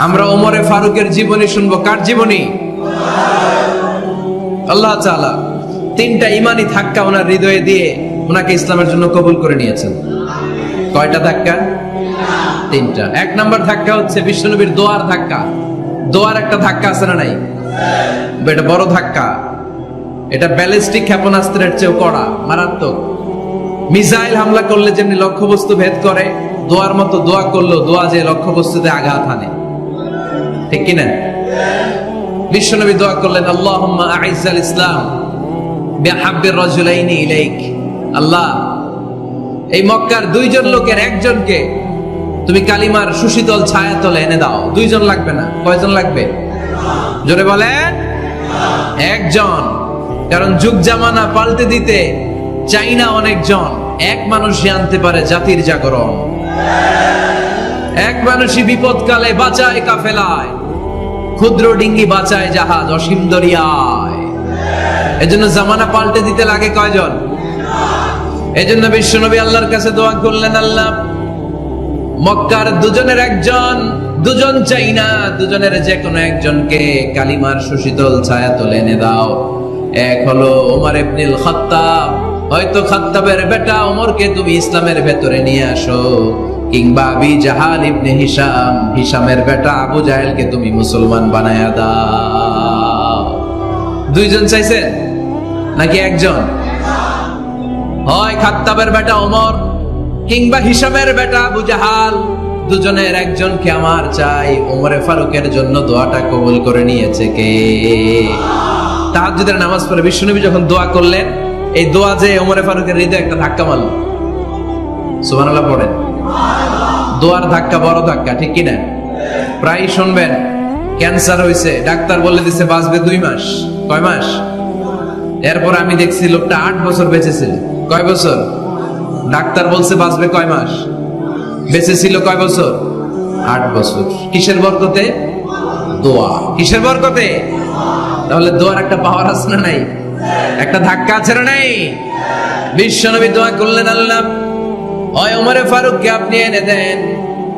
আমরা ওমরে ফারুকের জীবনী শুনব। কার জীবনী? আল্লাহ তাআলা তিনটা ইমানি ধাক্কা ওনার হৃদয়ে দিয়ে ওনাকে ইসলামের জন্য কবুল করে নিয়েছেন। কয়টা ধাক্কা? তিনটা। এক নাম্বার ধাক্কা হচ্ছে বিশ্বনবীর দোয়ার ধাক্কা। দোয়ার একটা ধাক্কা আছে না নাই? এটা বড় ধাক্কা। এটা ব্যালিস্টিক ক্ষেপণাস্ত্রের চেয়েও কড়া, মারাত্মক। মিসাইল হামলা করলে যেমনি লক্ষ্যবস্তু ভেদ করে, দোয়ার মতো দোয়া করল দোয়া যে লক্ষ্যবস্তুতে আঘাত হানে। ঠিক কিনা? বিশ্বনবী দোয়া করলেন, আল্লাহুম্মা আইজ্জাল ইসলাম আল্লাহ, এই মক্কার দুইজন লোকের একজনকে তুমি কালিমার সুশীতল ছায়াতলে এনে দাও। দুইজন লাগবে না? কয়জন লাগবে? জোরে বলেন। একজন। কারণ যুগ জামানা পাল্টে দিতে চাই না অনেকজন। এক মানুষই আনতে পারে জাতির জাগরণ। এক মানুষই বিপদকালে বাঁচায় কাফেলায়। ক্ষুদ্র ডিঙ্গি বাঁচায় জাহাজ অসীম দরিয়ায়। এজন্য জামানা পাল্টে দিতে লাগে কয়জন? এজন্য বিশ্বনবী আল্লাহর কাছে দোয়া করলেন, আল্লাহ, মক্কার দুজনের একজন, দুজন চাই না, দুজনের যে কোনো একজনকে কালিমার সুশীতল ছায়া তুলে এনে দাও। এক হলো ওমর ইবনুল খাত্তাব। হয়তো খাত্তাবের বেটা ওমরকে তুমি ইসলামের ভেতরে নিয়ে আসো। কিংবা আবি জাহাল ইবনে হিসাম হিসামের বেটা আবু জাহেলকে তুমি মুসলমান বানায়া দাও। দুইজন চাইছেন? নাকি একজন? হয় খাত্তাবের বেটা ওমর কিংবা হিসামের বেটা আবু জাহাল। দুজনের একজনকে আমার চাই। ওমরে ফারুকের জন্য দোয়াটা কবুল করে নিয়েছে কে? তাহাজ্জুদের নামাজ পড়ে বিশ্বনবী যখন দোয়া করলেন, এই দোয়া যে ওমরে ফারুকের হৃদয়ে একটা ধাক্কা মারল। সুবহানাল্লাহ, পড়েন। দোয়ার ধাক্কা, বড় ধাক্কা, ঠিক কিনা? প্রায় শুনবেন ক্যান্সার হয়েছে ডাক্তার বলে দিছে, বাঁচবে দুই মাস, কয় মাস? এরপর আমি দেখছি লোকটা আট বছর বেঁচেছিল কয় বছর? ডাক্তার বলছে, বাঁচবে কয় মাস? বেঁচে ছিল কয় বছর? আট বছর। কিসের বরকতে? দোয়া। কিসের বরকতে? তাহলে দোয়ার একটা পাওয়ার আছে না নাই? একটা ধাক্কা আছে না নাই? বিশ্বনবী দোয়া করলেন, আল্লাহ হয় ওমরে ফারুককে আপনি এনে দেন,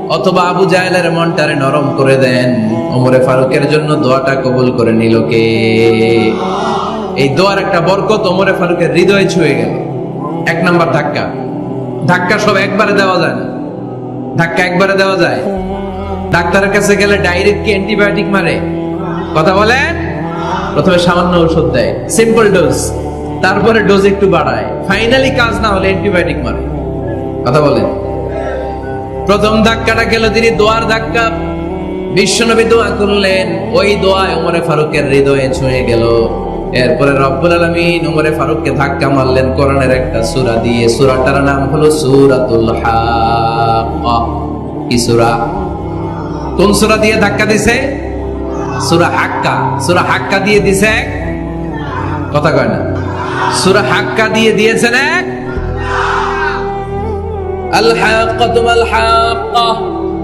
অথবা আবু জাহেলের মনটারে নরম করে দেন। ওমরে ফারুকের জন্য দোয়াটা কবুল করে নিল কে? এই দোয়ার একটা বরকত ওমরে ফারুকের হৃদয়ে ছুঁয়ে গেল। এক নাম্বার ধাক্কা। ধাক্কা সব একবারে দেওয়া যায় না। ধাক্কা একবারে দেওয়া যায়। ডাক্তারের কাছে গেলে ডাইরেক্ট কি অ্যান্টিবায়োটিক মারে? কথা বলেন? প্রথমে সামান্য ওষুধ দেয়। Simple dose. তারপরে ডোজ একটু বাড়ায়। ফাইনালি কাজ না হলে অ্যান্টিবায়োটিক মারে। কথা বলেন। প্রথম ধাক্কাটা গেল তিনি দোয়ার ধাক্কা। বিশ্বনবী দোয়া করলেন, ওই দোয়ায় ওমরে ফারুকের হৃদয়ে ছুঁয়ে গেল। এরপরে রব্বুল আলামিন ওমরে ফারুককে ধাক্কা মারলেন, কোরআনের একটা সূরা দিয়ে। সূরাটার নাম হলো সূরাতুল কি সূরা? কোন সুরা দিয়ে ধাক্কা দিছে? সুরা হাক্কা। সুরা হাক্কা দিয়ে দিছে এক? কথা কয় না। সুরা হাক্কা দিয়ে দিয়েছেন এক? الحاقة ما الحاقة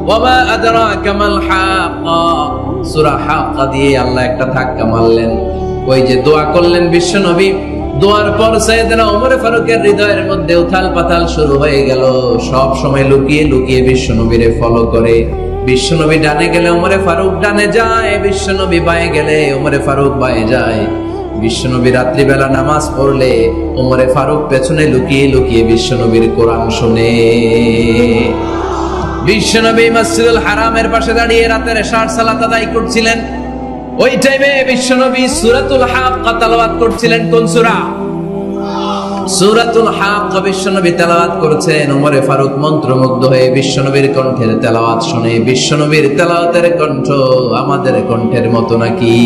وما أدراك ما الحاقة সূরা হাক্কা দিয়ে আল্লাহ একটা ধাক্কা মারলেন ওই যে দোয়া করলেন বিশ্ব নবী দোয়ার পর সাইয়েদনা ওমর ফারুকের হৃদয়ের মধ্যে উথাল পাতাল শুরু হয়ে গেল সব সময় লুকিয়ে লুকিয়ে বিশ্ব নবীরে ফলো করে বিশ্ব নবী ডানে গেলে ওমরে ফারুক ডানে যায় বিশ্ব নবী বায়ে গেলে ওমরে ফারুক বায়ে যায় বিশ্বনবী রাত্রিবেলা নামাজ পড়লে ওমরে ফারুক পেছনে লুকিয়ে লুকিয়ে বিশ্বনবীর কোরআন শুনে। বিশ্বনবী মসজিদুল হারামের পাশে দাঁড়িয়ে রাতের ষাট সালাত আদায় করছিলেন। ওই টাইমে বিশ্বনবী সূরাতুল হাক্কা তেলাওয়াত করছিলেন। কোন সূরা? সূরাতুল হাক্কা বিশ্বনবী তেলাওয়াত করছেন। ওমরে ফারুক মন্ত্রমুগ্ধ হয়ে বিশ্বনবীর কণ্ঠের তেলাওয়াত শুনে। বিশ্বনবীর তেলাওয়াতের কণ্ঠ আমাদের কণ্ঠের মতো নাকি?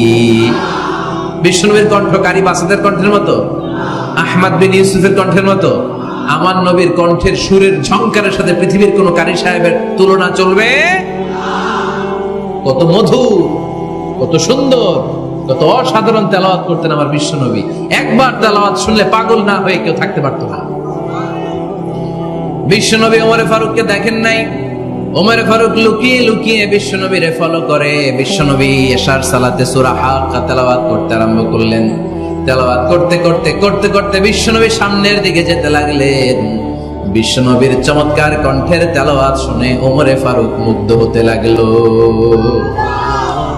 বিষ্ণুনবীর কণ্ঠ কারি বাসাদের কণ্ঠের মতো? আহমদ বিন ইউসুফের কণ্ঠের মতো? আমার নবীর কণ্ঠের সুরের ঝংকারের সাথে পৃথিবীর কোন কারি সাহেবের তুলনা চলবে? কত মধু কত সুন্দর, কত অসাধারণ তেলাওয়াত করতেন আমার বিশ্বনবী একবার তেলাওয়াত শুনলে পাগল না হয়ে কেউ থাকতে পারতো না। বিশ্বনবী ওমরে ফারুককে দেখেন নাই ওমরে ফারুক লুকিয়ে লুকিয়ে বিশ্বনবীরে ফলো করে। বিশ্বনবী এশার সালাতে সূরা হাক্কা তেলাওয়াত করতে আরম্ভ করলেন। তেলাওয়াত করতে করতে করতে করতে বিশ্বনবী সামনের দিকে যেতে লাগলেন। বিশ্বনবীর চমৎকার কণ্ঠের তেলাওয়াত শুনে ওমরে ফারুক মুগ্ধ হতে লাগল।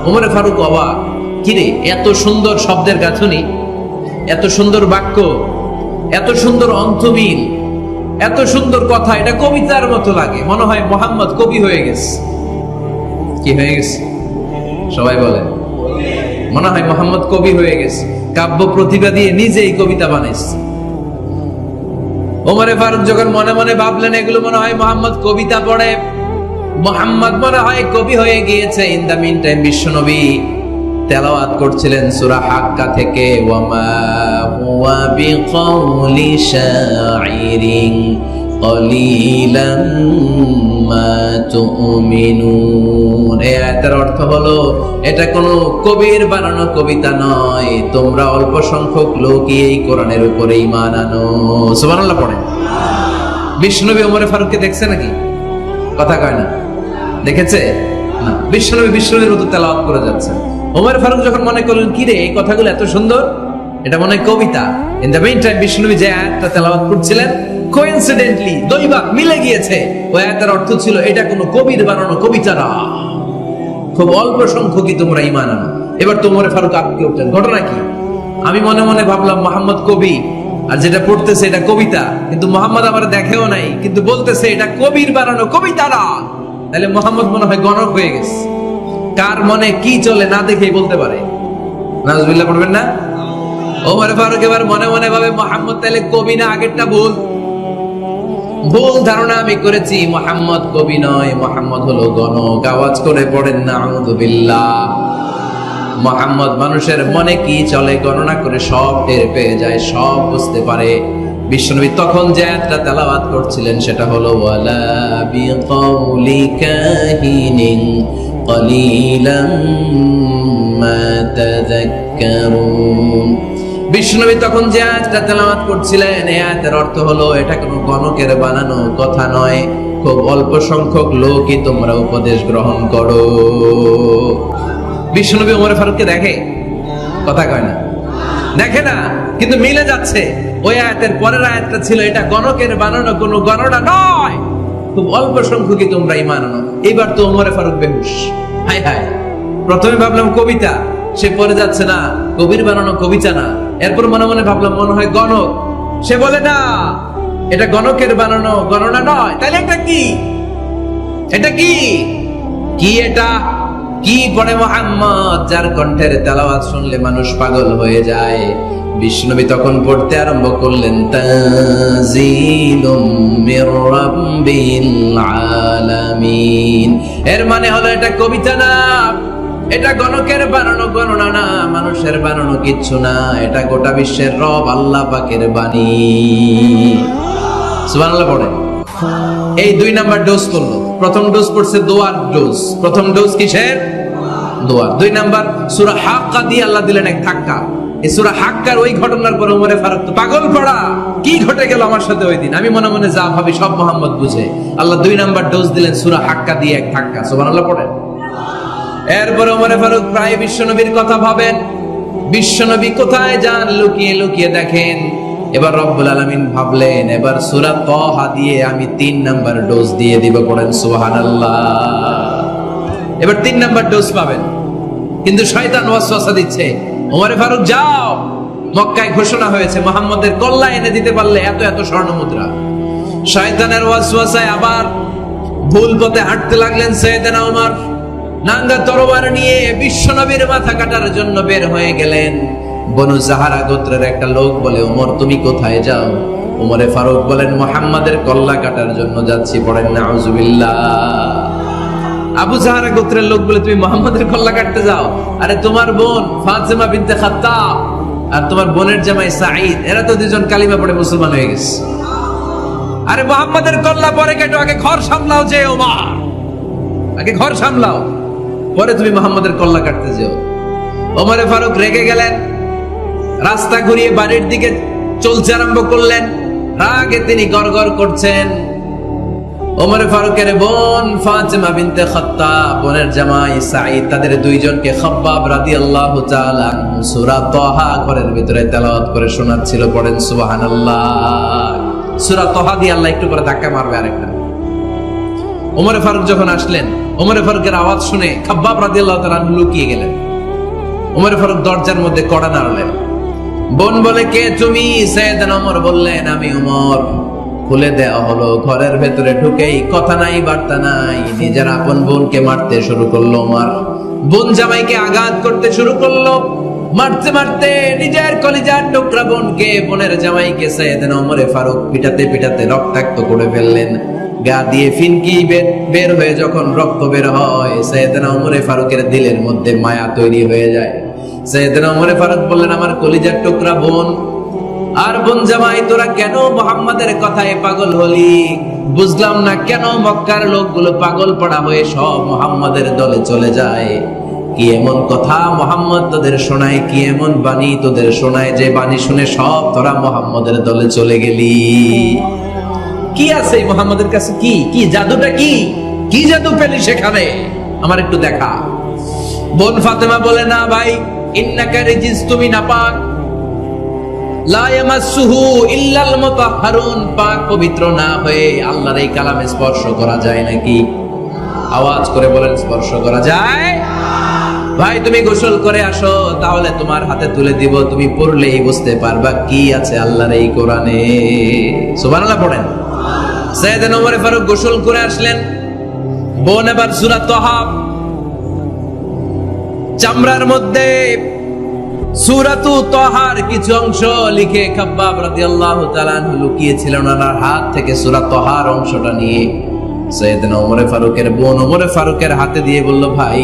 ওমরে ফারুক অবাক কিরে এত সুন্দর শব্দের গাঁথনি এত সুন্দর বাক্য এত সুন্দর অন্তমিল এত সুন্দর কথা, এটা কবিতার মতো লাগে। মনে হয় মোহাম্মদ কবি হয়ে গেছে। কি হয়ে গেছে? সবাই বলে। মনে হয় মোহাম্মদ কবি হয়ে গেছে। কাব্য প্রতিভা দিয়ে নিজেই কবিতা বানাইছে। ওমরে ফারুক যখন মনে মনে ভাবলেন, এগুলো মনে হয় মোহাম্মদ কবিতা পড়ে। মোহাম্মদ মনে হয় কবি হয়ে গিয়েছে। ইন দা মিন টাইম বিশ্বনবী তেলাওয়াত করছিলেন সূরা হাক্কা থেকে। ওয়ামা বিকাউলি শাইরিন কলিলাম মা তুমিনুন এই আয়াতের অর্থ হলো, এটা কোনো কবির বানানো কবিতা নয়, তোমরা অল্প সংখ্যক লোকই এই কোরআনের উপরে ঈমান আনো। সুবহানাল্লাহ পড়েন বিষ্ণুনবী ওমরে ফারুককে দেখছে নাকি? কথা কয় না। দেখেছে? না। বিশ্বনবী বিশ্বনবীর মতো তেলাওয়াত করে যাচ্ছে। ওমর ফারুক যখন মনে করলেন কি রে এই কথাগুলো এত সুন্দর? এটা মনে হয় কবিতা। ইন দ্য মেইন টাইম বিশ্বনবী যে আয়াতটা তেলাওয়াত করছিলেন কোইনসিডেন্টলি দৈবাক মিলে গিয়েছে। ওই আয়াতের অর্থ ছিল, এটা কোনো কবির বানানো কবিতা না। খুব অল্প সংখ্যকই তোমরা ইমান আনো। এবার তোমরে ফারুক আটকে উঠলেন? ঘটনা কি? আমি মনে মনে ভাবলাম, মোহাম্মদ কবি, আর যেটা পড়তেছে এটা কবিতা। কিন্তু মোহাম্মদ আমার দেখেও নাই, কিন্তু বলতেছে, এটা কবির বানানো কবিতা না। তাহলে মোহাম্মদ মনে হয় গণক হয়ে গেছে। কার মনে কি চলে না দেখেই বলতে পারে। নাজবিল্লাহ পড়বেন না? ওমর ফারুক এবার মনে মনে ভাবে, মোহাম্মদ তাহলে কবি না, আগেরটা ভুল। ভুল ধারণা আমি করেছি, মোহাম্মদ কবি নয়, মোহাম্মদ হলো গণক। আওয়াজ করে পড়েন না আউযুবিল্লাহ মোহাম্মদ মানুষের মনে কি চলে, গণনা করে সব টের পেয়ে যায়, সব বুঝতে পারে। বিশ্বনবী তখন যে একটা তেলাওয়াত করছিলেন, সেটা হলো, ওয়ালা মা তাযাক্কারুন। বিষ্ণুনবী তখন যে আয়াতটা তেলাওয়াত করছিলেন, এই আয়াতের অর্থ হলো, এটা কোনো গণকের বানানো কথা নয়। খুব অল্প সংখ্যক লোকই তোমরা উপদেশ গ্রহণ করো। বিষ্ণুনবী ওমর ফারুককে দেখে, কথা কয় না। দেখে না, কিন্তু মিলে যাচ্ছে। ওই আয়াতের পরের আয়াতটা ছিল, এটা গণকের বানানো কোনো গণনা নয়। খুব অল্প সংখ্যকই তোমরা ইমান আনো। এবার তো ওমরে ফারুক বেহুশ। হায় হায়। প্রথমে ভাবলাম কবিতা, সে পরে যাচ্ছে না। কবির বানানো কবিতা না। এরপর মনে মনে ভাবলাম, মনে হয় গণক। সে বলে, না, এটা গণকের বানানো, গণনা নয়। তাহলে এটা কি? এটা কি? কি এটা? কি পড়ে মোহাম্মদ, যার কণ্ঠের তেলাওয়াত শুনলে মানুষ পাগল হয়ে যায়। বিষ্ণবী তখন পড়তে আরম্ভ করলেন আলামিন। এর মানে হলো, এটা কবিতা না এটা গণকের বানানো গণনা না, মানুষের বানানো কিচ্ছু না। এটা গোটা বিশ্বের রব আল্লাহ পাকের বাণী। সুবহানাল্লাহ পড়েন এই দুই নাম্বার ডোজ করল। প্রথম ডোজ পড়ছে দোয়ার ডোজ প্রথম ডোজ কিসের? দোয়ার। দুই নাম্বার, সুরা হাক্কা দিয়ে আল্লাহ দিলেন এক ধাক্কা। এই সুরা হাক্কার ওই ঘটনার পর উমরে ফারুক তো পাগল পড়া কি ঘটে গেল আমার সাথে ওই দিন? আমি মনে মনে যা ভাবি সব মোহাম্মদ বুঝে। আল্লাহ দুই নাম্বার ডোজ দিলেন সুরা হাক্কা দিয়ে এক ধাক্কা। সুবহানাল্লাহ পড়েন এরপর উমরে ফারুক প্রায় বিশ্বনবীর কথা ভাবেন। বিশ্বনবী কোথায় যান? লুকিয়ে লুকিয়ে দেখেন। এবার রব্বুল আলামিন ভাবলেন, এবার সূরা তহা দিয়ে আমি তিন নাম্বার ডোজ দিয়ে দিব পড়েন সুবহানাল্লাহ। এবার তিন নাম্বার ডোজ পাবেন। কিন্তু শয়তান ওয়াসওয়াসা দিচ্ছে, ওমরে ফারুক, যাও! মক্কায় ঘোষণা হয়েছে, মোহাম্মদের কল্লা এনে দিতে পারলে এত এত স্বর্ণ মুদ্রা। শয়তানের ওয়াসওয়াসায় আবার ভুল পথে হাঁটতে লাগলেন সৈয়দনা ওমর। নাঙ্গা তরবার নিয়ে বিশ্বনবীর মাথা কাটার জন্য বের হয়ে গেলেন। বনু জাহারা গোত্রের একটা লোক বলে, ওমর, তুমি কোথায় যাও? ওমরে ফারুক বলেন, মোহাম্মদের কল্লা কাটার জন্য যাচ্ছি, পড়েন না আবু জাহারা গোত্রের লোক বলে, তুমি মোহাম্মদের কল্লা কাটতে যাও? আরে, তোমার বোন ফাতেমা বিনতে খাত্তাব আর তোমার বোনের জামাই সাঈদ, এরা তো দুজন কালিমা পড়ে মুসলমান হয়ে গেছে। আরে, মোহাম্মদের কল্লা পরে কেটো, আগে ঘর সামলাও যে, ওমর। আগে ঘর সামলাও। পরে তুমি মোহাম্মদের কল্লা কাটতে যেও। ওমরে ফারুক রেগে গেলেন, রাস্তা ঘুরিয়ে বাড়ির দিকে চলতে আরম্ভ করলেন, রাগে তিনি গড়গড় করছেন। ওমরে ফারুকের বোন ফাতেমা বিনতে খাত্তাব, বোনের জামাই সাঈদ, তাদের দুইজনকে খাব্বাব রাদিয়াল্লাহু তাআলা সূরা তাহা ঘরের ভিতরে তেলাওয়াত করে শোনাচ্ছিল, পড়েন সুবহানাল্লাহ। সুরা তহা দিয়ে আল্লাহ একটু করে ধাক্কা মারবে আরেকটা। ওমরে ফারুক যখন আসলেন ওমরে ফারুকের আওয়াজ শুনে খাব্বাব রাদিয়াল্লাহু তাআলা লুকিয়ে গেলেন। ওমরে ফারুক দরজার মধ্যে কড়া নাড়লেন। বোন বলে, কে তুমি? ওমর বললেন, আমি ওমর। খুলে দেওয়া হলো, ঘরের ভেতরে ঢুকেই কথা নাই, বার্তা নাই। নিজের আপন বোনকে মারতে শুরু করল ওমর। বোন জামাইকে আঘাত করতে শুরু করল। মারতে মারতে নিজের কলিজার টুকরা বোনকে, বোনের জামাইকে সৈয়দনা ওমরে ফারুক পিটাতে পিটাতে রক্তাক্ত করে ফেললেন। গা দিয়ে ফিনকি বের হয়ে যখন রক্ত বের হয়, সৈয়দনা ওমরে ফারুকের দিলের মধ্যে মায়া তৈরি হয়ে যায়। সৈয়দনা ওমরে ফারুক বললেন, আমার কলিজার টুকরা বোন, আর বোন জামাই, তোরা কেন মোহাম্মদের কথায় পাগল হলি? বুঝলাম না কেন মক্কার লোকগুলো পাগল পড়া হয়ে সব মোহাম্মদের দলে চলে যায়। কি এমন কথা মোহাম্মদ তোদের শোনায়, কি এমন বাণী তোদের শোনায়? যে বাণী শুনে সব তোরা মোহাম্মদের দলে চলে গেলি। কি আছে মোহাম্মদের কাছে? কি? কি জাদুটা কি? কি জাদু পেলি সেখানে? আমার একটু দেখা। বোন ফাতেমা বলে, না ভাই রিজিস তুমি লা ইয়ামাসসুহু ইল্লাল মুতাহহারুন। পাক পবিত্র না হয়ে আল্লাহর এই কালামে স্পর্শ করা যায় নাকি? আওয়াজ করে বলেন, স্পর্শ করা যায়। ভাই, তুমি গোসল করে আসো, তাহলে তোমার হাতে তুলে দিব। তুমি পড়লেই বুঝতে পারবা কি আছে আল্লাহর এই কোরআনে। সুবহানাল্লাহ, পড়েন। সৈয়দ ফারুক গোসল করে আসলেন। বোন এবার সূরা তহা চামড়ার মধ্যে সুরাতু তহার কিছু অংশ লিখে খাব্বাব ওনার হাত থেকে তহার অংশটা নিয়ে। ওমরে ফারুকের বোন ওমরে ফারুকের হাতে দিয়ে বলল, ভাই,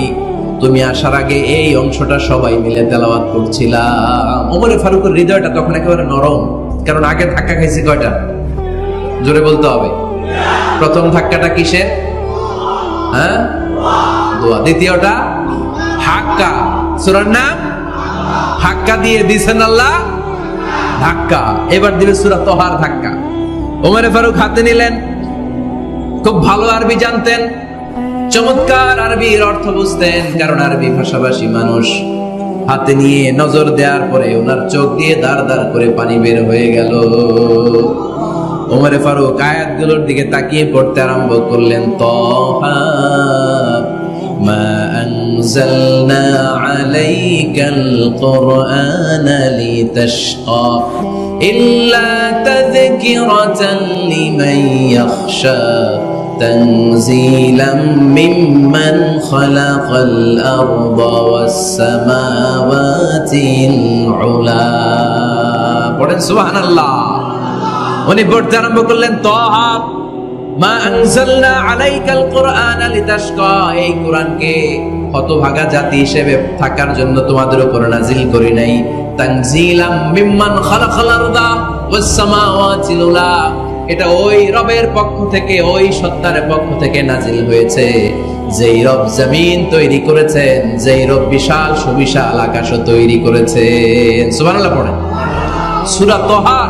তুমি আসার আগে এই অংশটা সবাই মিলে তেলাওয়াত করছিলাম। ওমরে ফারুকের হৃদয়টা তখন একেবারে নরম, কারণ আগে ধাক্কা খাইছে কয়টা? জোরে বলতে হবে। প্রথম ধাক্কাটা কিসের? হ্যাঁ? দোয়া। দ্বিতীয়টা হাক্কা সুরার নাম? হাক্কা দিয়ে দিছেন আল্লাহ? ধাক্কা। এবার দিবে সুরা তোহার ধাক্কা। ওমরে ফারুক হাতে নিলেন। খুব ভালো আরবি জানতেন। চমৎকার আরবির অর্থ বুঝতেন, কারণ আরবি ভাষাভাষী মানুষ। হাতে নিয়ে নজর দেওয়ার পরে ওনার চোখ দিয়ে দাঁড় দাঁড় করে পানি বের হয়ে গেল। ওমরে ফারুক আয়াতগুলোর দিকে তাকিয়ে পড়তে আরম্ভ করলেন তহা মা أنزلنا عليك القرآن لتشقى إلا تذكرة لمن يخشى تنزيلا ممن خلق الأرض والسماوات العلا পড়েন সুবহান আল্লাহ উনি পড়তে আরম্ভ করলেন, তহা মা আনজালনা আলাইকাল কোরআন লিতাশকা এই কোরআনকে হতভাগা জাতি হিসেবে থাকার জন্য তোমাদের উপর নাজিল করি নাই। তানজিলাম মিম্মান আরদা এটা ওই রবের পক্ষ থেকে, ওই সত্তার পক্ষ থেকে নাজিল হয়েছে। যেই রব জমিন তৈরি করেছেন, যেই রব বিশাল সুবিশাল আকাশও তৈরি করেছেন। সুবহানাল্লাহ পড়েন। সূরা তহার।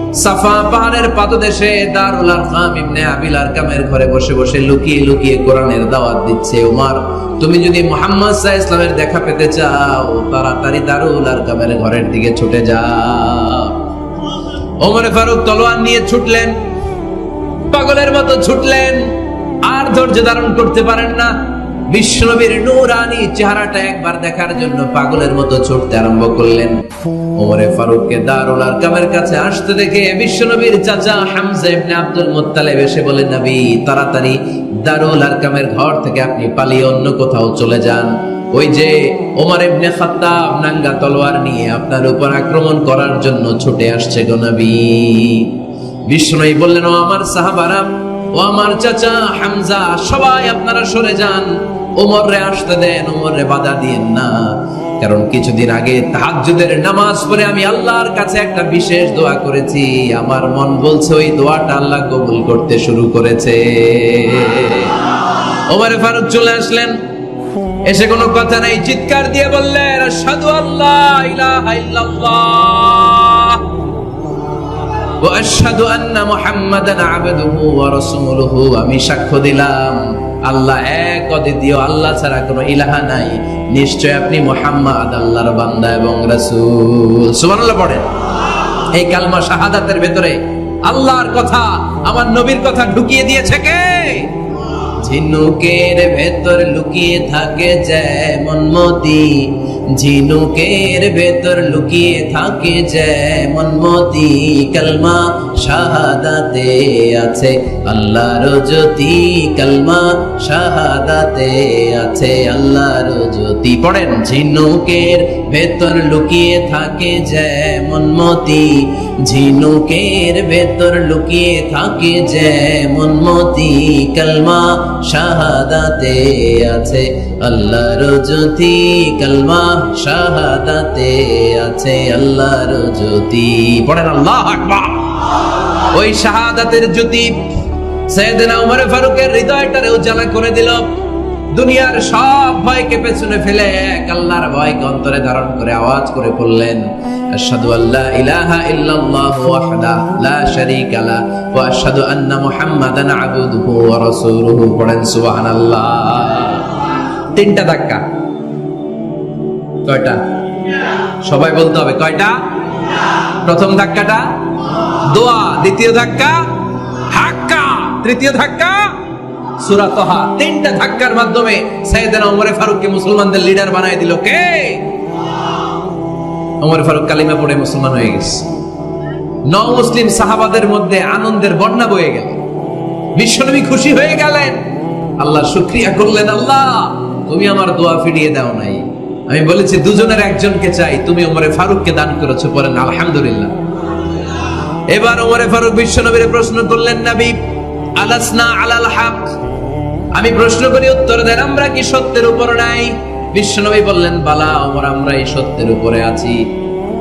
সাফা পাহাড়ের পাদদেশে দারুল আরকাম ইবনে আবিল আরকামের ঘরে বসে বসে লুকিয়ে লুকিয়ে কোরআনের দাওয়াত দিচ্ছে ওমর তুমি যদি মোহাম্মদ সাহ ইসলামের দেখা পেতে চাও, তাড়াতাড়ি দারুল আরকামের ঘরের দিকে ছুটে যাও। ওমরে ফারুক তলোয়ার নিয়ে ছুটলেন, পাগলের মতো ছুটলেন, আর ধৈর্য ধারণ করতে পারেন না। বিশ্বনবীর নূরানি চেহারাটা একবার দেখার জন্য পাগলের মতো ছুটতে আরম্ভ করলেন। ওমরে ফারুককে দারুল আরকামের কাছে আসতে দেখে বিশ্বনবীর চাচা হামজা ইবনে আব্দুল মুত্তালিব এসে বলে, নবী, তাড়াতাড়ি দারুল আরকামের ঘর থেকে আপনি পালিয়ে অন্য কোথাও চলে যান। ওই যে ওমর ইবনে খাত্তাব নাঙ্গা তলোয়ার নিয়ে আপনার উপর আক্রমণ করার জন্য ছুটে আসছে গো নবী। বিষ্ণুই বললেন, ও আমার সাহাবারা, ও আমার চাচা হামজা, সবাই আপনারা সরে যান। ওমর রে আসতে দেন, ওমর রে বাধা দিয়েন না। কারণ কিছুদিন আগে তাহাজ্জুদের নামাজ পড়ে আমি আল্লাহর কাছে একটা বিশেষ দোয়া করেছি। আমার মন বলছে ওই দোয়াটা আল্লাহ কবুল করতে শুরু করেছে। ওমর ফারুক চলে আসলেন। এসে কোনো কথা নাই, চিৎকার দিয়ে বললেন, আশহাদু আল্লাহ ইলাহা ইল্লাল্লাহ ওয়া আশহাদু আন্না মুহাম্মাদান আবদুহু ওয়া রাসূলুহু। আমি সাক্ষ্য দিলাম। আল্লাহ এক অদ্বিতীয় আল্লাহ ছাড়া কোনো ইলাহা নাই। নিশ্চয় আপনি মোহাম্মদ, আল্লাহর বান্দা এবং রাসূল। সুবহানাল্লাহ পড়েন এই কালমা শাহাদাতের ভেতরে আল্লাহর কথা, আমার নবীর কথা ঢুকিয়ে দিয়েছে কে? ঝিনুকের ভেতর লুকিয়ে থাকে যেমন মতি। ঝিনুকের ভেতর লুকিয়ে থাকে যেমন মতি কালমা, শাহাদাতে আছে। আল্লাহর জ্যোতি কালমা, শাহাদাতে আছে। আল্লাহর জ্যোতি। পড়েন, ঝিনুকের ভেতর লুকিয়ে থাকে যেমন মতি। ঝিনুকের ভেতর লুকিয়ে থাকে যেমন মতি। কালমা, শাহাদাতে আছে। আল্লাহর জ্যোতি শাহাদাতে আছে আল্লাহর জ্যোতি। পড়েন আল্লাহ আকবার। ওই শাহাদাতের জ্যোতি উমর ফারুকের হৃদয়টারে করে দিল। দুনিয়ার সব ভয়কে পেছনে ফেলে এক আল্লাহর ভয়কে অন্তরে ধারণ করে আওয়াজ করে বললেন, আশহাদু তিনটা ধাক্কা। কয়টা? সবাই বলতে হবে, কয়টা? প্রথম ধাক্কাটা, দোয়া, দ্বিতীয় ধাক্কা হাক্কা তৃতীয় ধাক্কা তিনটা ধাক্কার মাধ্যমে ওমরে ফারুককে মুসলমানদের লিডার দিল কে? ফারুক কালিমা পড়ে মুসলমান হয়ে গেছে। ন মুসলিম সাহাবাদের মধ্যে আনন্দের বন্যা বয়ে গেল। বিশ্বনবী খুশি হয়ে গেলেন। আল্লাহ শুক্রিয়া করলেন আল্লাহ। তুমি আমার দোয়া ফিরিয়ে দাও নাই। আমি বলেছি, দুজনের একজনকে চাই। তুমি ওমরে ফারুককে দান করেছ বলেন আলহামদুলিল্লাহ। এবার ওমরে ফারুক বিশ্বনবীর প্রশ্ন করলেন, নবী, আলাসনা আলাল হাক? আমি প্রশ্ন করি, উত্তর দেন, আমরা কি সত্যের উপর নাই? বিশ্বনবী বললেন, বালা, ওমর আমরা এই সত্যের উপরে আছি।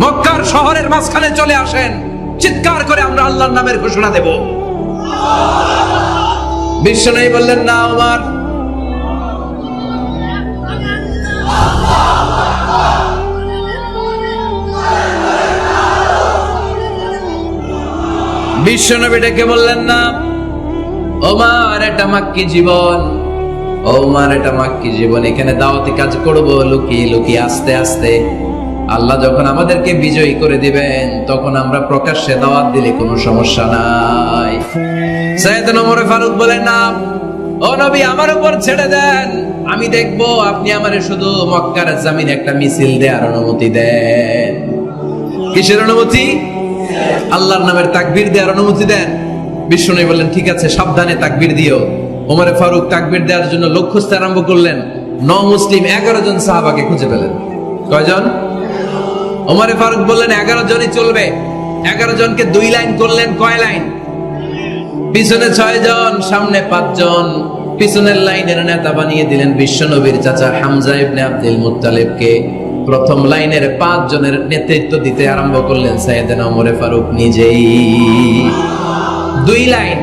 মক্কার শহরের মাঝখানে চলে আসেন। চিৎকার করে আমরা আল্লাহর নামের ঘোষণা দেব। বিশ্ব নেই বললেন, না আমার বিশ্বনবী ডেকে বললেন, না ওমার এটা মাক্কি জীবন। ওমার এটা মাক্কি জীবন। এখানে দাওয়াতি কাজ করব, লুকিয়ে লুকিয়ে আস্তে আস্তে। আল্লাহ যখন আমাদেরকে বিজয়ী করে দিবেন, তখন আমরা প্রকাশ্যে দাওয়াত দিলে কোনো সমস্যা নাই। সাইয়েদনা ওমর ফারুক বলেন, না, ও নবী, আমার উপর ছেড়ে দেন। আমি দেখব আপনি আমারে শুধু মক্কার জামিনে একটা মিছিল দেওয়ার অনুমতি দেন। কিসের অনুমতি? আল্লাহর নামের তাকবীর দেওয়ার অনুমতি দেন। বিষ্ণু বললেন, ঠিক আছে, সাবধানে তাকবীর দিও। ওমরে ফারুক তাকবীর দেওয়ার জন্য লক্ষ্য আরম্ভ করলেন। ন মুসলিম এগারো জন সাহাবাকে খুঁজে পেলেন। কয়জন? ওমরে ফারুক বললেন, এগারো জনই চলবে। এগারো জনকে দুই লাইন করলেন, কয় লাইন? পিছনে ছয় জন, সামনে পাঁচজন পিছনের লাইনের নেতা বানিয়ে দিলেন বিশ্বনবীর চাচা হামজা ইবনে আব্দুল মুত্তালিবকে। প্রথম লাইনের পাঁচ জনের নেতৃত্ব দিতে আরম্ভ করলেন সাইয়েদনা ওমরে ফারুক নিজেই। দুই লাইন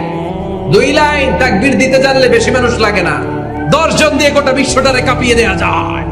দুই লাইন তাকবীর দিতে জানলে বেশি মানুষ লাগে না। দশ জন দিয়ে গোটা বিশ্বটারে কাঁপিয়ে দেওয়া যায়।